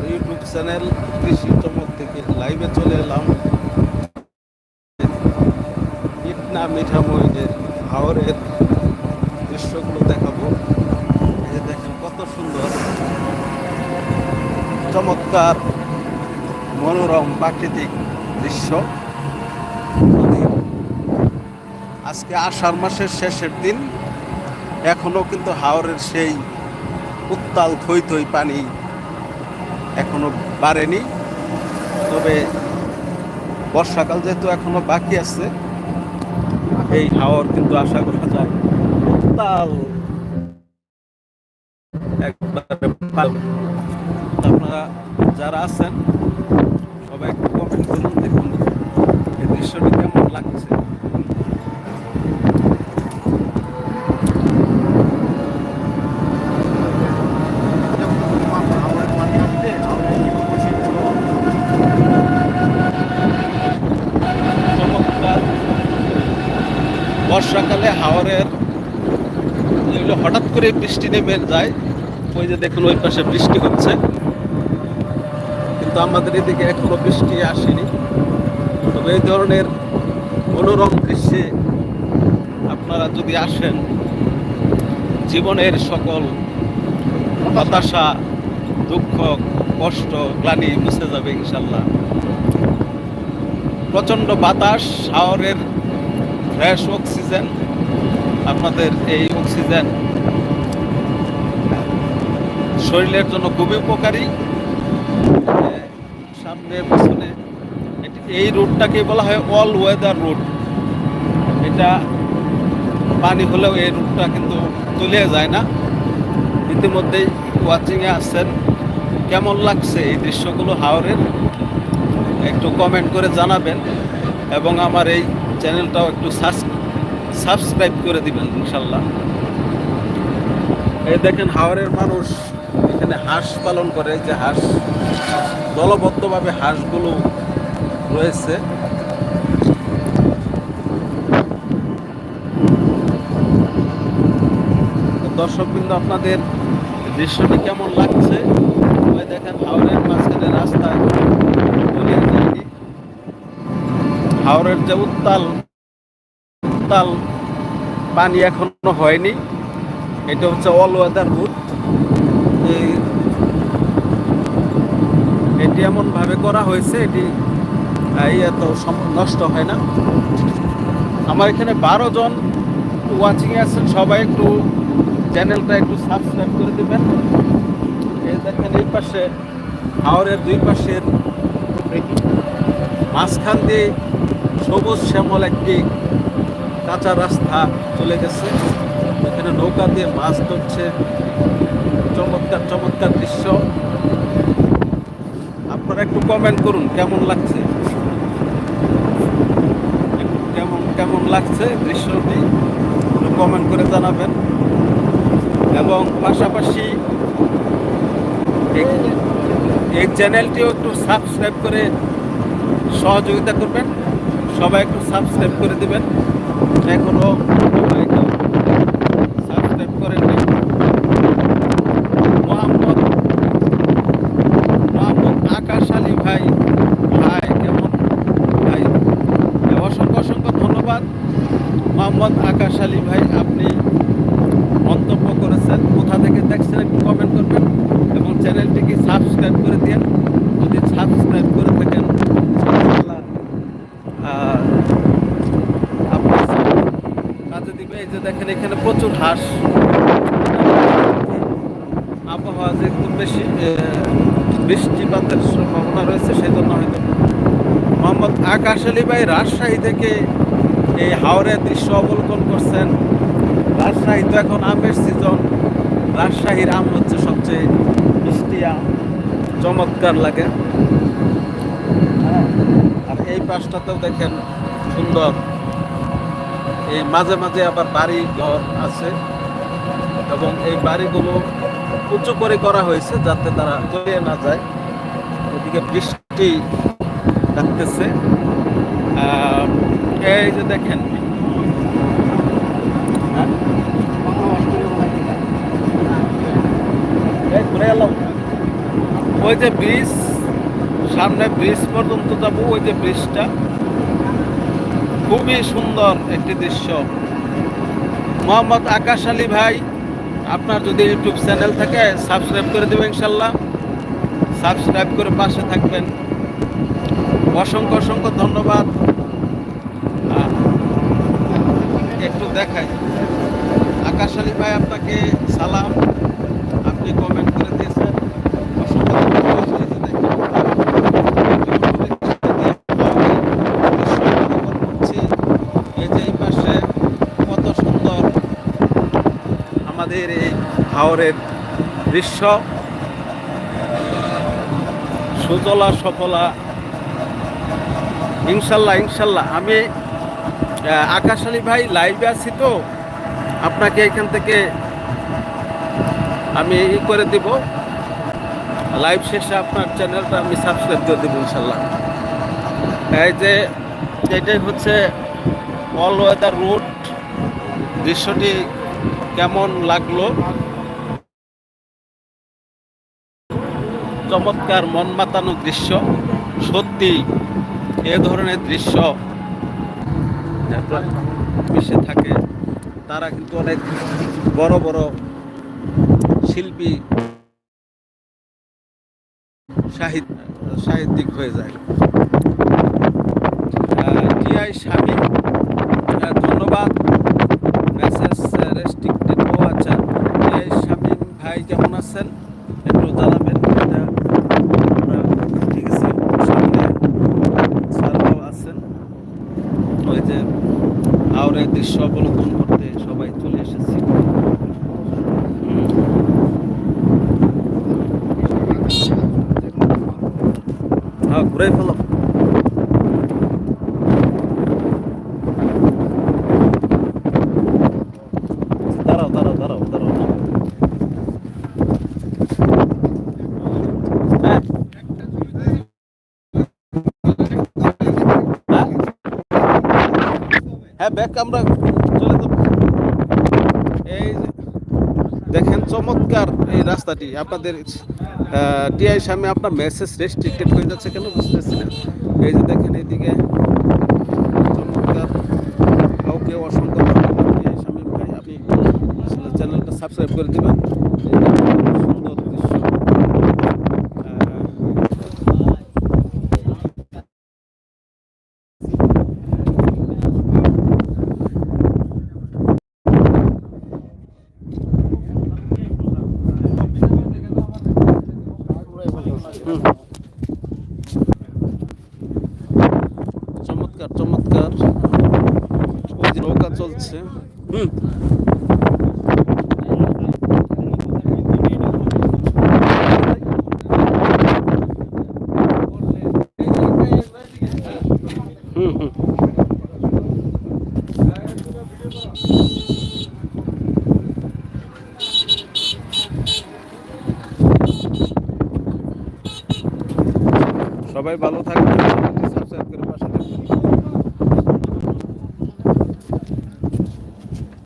আমার YouTube channel কৃষি চমক থেকে লাইভে চলে এলাম। ইটনা মিঠামইনের হাওরের দৃশ্যগুলো দেখাবো। দেখেন কত সুন্দর, চমৎকার, মনোরম প্রাকৃতিক দৃশ্য। আজকে আষাঢ় মাসের শেষের দিন, এখনও কিন্তু হাওরের সেই উত্তাল থই থই পানি এখনও বাড়েনি। তবে বর্ষাকাল যেহেতু এখনও বাকি আছে, এই হাওয়ার কিন্তু আশা করা যায় তাল আপনারা যারা আছেন, সবাই একটু কমেন্ট করুন দেখুন এই দৃশ্যটি কেমন লাগছে চমৎকার বর্ষাকালে হাওরের এগুলো হঠাৎ করে বৃষ্টি নেমে যায়। ওই যে দেখুন, ওই পাশে বৃষ্টি হচ্ছে। কিন্তু আমাদের এদিকে এখনও বৃষ্টি আসেনি। তবে এই ধরনের মনোরম দৃশ্যে আপনারা যদি আসেন, জীবনের সকল হতাশা, দুঃখ, কষ্ট, গ্লানি মুছে যাবে ইনশাল্লাহ। প্রচণ্ড বাতাস শাওরের ফ্রেশ অক্সিজেন, আপনাদের এই অক্সিজেন শরীরের জন্য খুবই উপকারী। সামনে, পিছনে এই রুটটাকে বলা হয় অল ওয়েদার রুট এটা পানি হলেও এই রুটটা কিন্তু তুলে যায় না। ইতিমধ্যেই ওয়াচিংয়ে আসছেন কেমন লাগছে এই দৃশ্যগুলো হাওরের? একটু কমেন্ট করে জানাবেন। এবং আমার এই চ্যানেলটাও একটু সাবস্ক্রাইব করে দিবেন, ইনশাল্লাহ। এই দেখেন হাওরের মানুষ, এখানে হাঁস পালন করে যে হাঁস। দলবদ্ধভাবে হাঁসগুলো রয়েছে। দর্শক বিন্দু আপনাদের দৃশ্যটি কেমন লাগছে? ওই দেখেন হাওরের মাঝখানে যায়নি। হাওরের যে উত্তাল উত্তাল পানি এখনও হয়নি। এটা হচ্ছে অল ওয়েদার রুট এটি এমন ভাবে করা হয়েছে, এটি এত সম- নষ্ট হয় না। আমার এখানে বারো জন ওয়াচিং আছেন, সবাই একটু চ্যানেলটা একটু সাবস্ক্রাইব করে দেবেন। দেখেন এই পাশে, হাওরের দুই পাশের মাঝখান দিয়ে সবুজ শ্যামল একটি কাঁচা রাস্তা চলে গেছে। এখানে নৌকা দিয়ে মাছ ধরছে। চমৎকার চমৎকার দৃশ্য। আপনারা একটু কমেন্ট করুন, কেমন লাগছে? কেমন কেমন লাগছে দৃশ্যটি? একটু কমেন্ট করে জানাবেন। এবং পাশাপাশি এই- এই চ্যানেলটিও একটু সাবস্ক্রাইব করে সহযোগিতা করবেন। সবাই একটু সাবস্ক্রাইব করে দেবেন। এখনও সবাই কেউ সাবস্ক্রাইব করেন নাই। মোহাম্মদ মোহাম্মদ আকাশ আলী ভাই ভাই কেমন ভাই অসংখ্য অসংখ্য ধন্যবাদ মোহাম্মদ আকাশ আলী ভাই আপনি মন্তব্য করেছেন কোথা থেকে দেখছেন একটু কমেন্ট করবেন এবং চ্যানেলটিকে সাবস্ক্রাইব করে দিন যদি সাবস্ক্রাইব করে থাকেন ইনশাআল্লাহ, আহ, আপনার কাজে দিবে এই যে দেখেন এখানে প্রচুর হাঁস। আবহাওয়া যেহেতু বেশি বৃষ্টিপাতের সম্ভাবনা রয়েছে সেই জন্য হয়তো। মোহাম্মদ আকাশ আলী ভাই রাজশাহী থেকে এই হাওড়ের দৃশ্য অবলোকন করছেন। রাজশাহী তো এখন আমের সিজন রাজশাহীর আম হচ্ছে সবচেয়ে মিষ্টি আম। চমৎকার লাগে। হ্যাঁ, আর এই পাশটাতেও দেখেন সুন্দর। এই মাঝে মাঝে আবার বাড়ি ঘর আছে এবং এই বাড়িগুলো উঁচু করে করা হয়েছে যাতে তারা তলিয়ে না যায়। ওদিকে বৃষ্টি আহ, এই যে দেখেন। ওই যে ব্রিজ সামনে ব্রিজ পর্যন্ত যাব ওই যে ব্রিজটা। খুবই সুন্দর একটি দৃশ্য। মোহাম্মদ আকাশ আলী ভাই, আপনার যদি ইউটিউব চ্যানেল থাকে, সাবস্ক্রাইব করে দেবেন ইনশাল্লাহ। সাবস্ক্রাইব করে পাশে থাকবেন। অসংখ্য অসংখ্য ধন্যবাদ। একটু দেখাই। আকাশ আলী ভাই, আপনাকে সালাম। আপনি কমেন্ট করে দিয়েছেন অসংখ্য ধন্যবাদ। এই যে দেখেন, হচ্ছে, এই যে এই পাশে কত সুন্দর আমাদের এই হাওরের দৃশ্য। সুজলা সফলা। ইনশাল্লাহ ইনশাল্লাহ। আমি আকাশ আলী ভাই লাইভে আছি তো। আপনাকে এখান থেকে আমি ই করে দিব। লাইভ শেষে আপনার চ্যানেলটা আমি সাবস্ক্রাইব করে দেবো ইনশাল্লাহ। এই যে, এটাই হচ্ছে অল ওয়েদার রুট দৃশ্যটি কেমন লাগল? চমৎকার মন মাতানো দৃশ্য। সত্যি এ ধরনের দৃশ্য বিশ্বে থাকে, তারা কিন্তু অনেক বড় বড় শিল্পী সাহিত্য সাহিত্যিক হয়ে যায়। টিআই স্বামী আহ, ধন্যবাদ মেসেজ রেস্ট্রিক্টেড ও আচ্ছা টিআই স্বামী ভাই কেমন আছেন, একটু জানাবেন আমরা আছে, সামনে আছেন। ওই যে আওরের দৃশ্য অবলোকন করতে সবাই চলে এসেছি। হ্যাঁ ঘুরে ফেলো। হ্যাঁ ব্যাক আমরা চলে যাব। এই দেখেন চমৎকার এই রাস্তাটি। আপনাদের টিআই সামনে আপনার মেসেজ রেস্ট্রিক্টেড হয়ে যাচ্ছে কেন বুঝতেছি না। এই যে দেখেন এইদিকে চমৎকার কাউকে অসংখ্য আপনি চ্যানেলটা সাবস্ক্রাইব করে দেবেন এই দেখেন, সুন্দর দৃশ্য আহ, হুম। চমৎকার চমৎকার। নৌকা চলছে। হুম। হুম হুম। সবাই ভালো থাকবেন।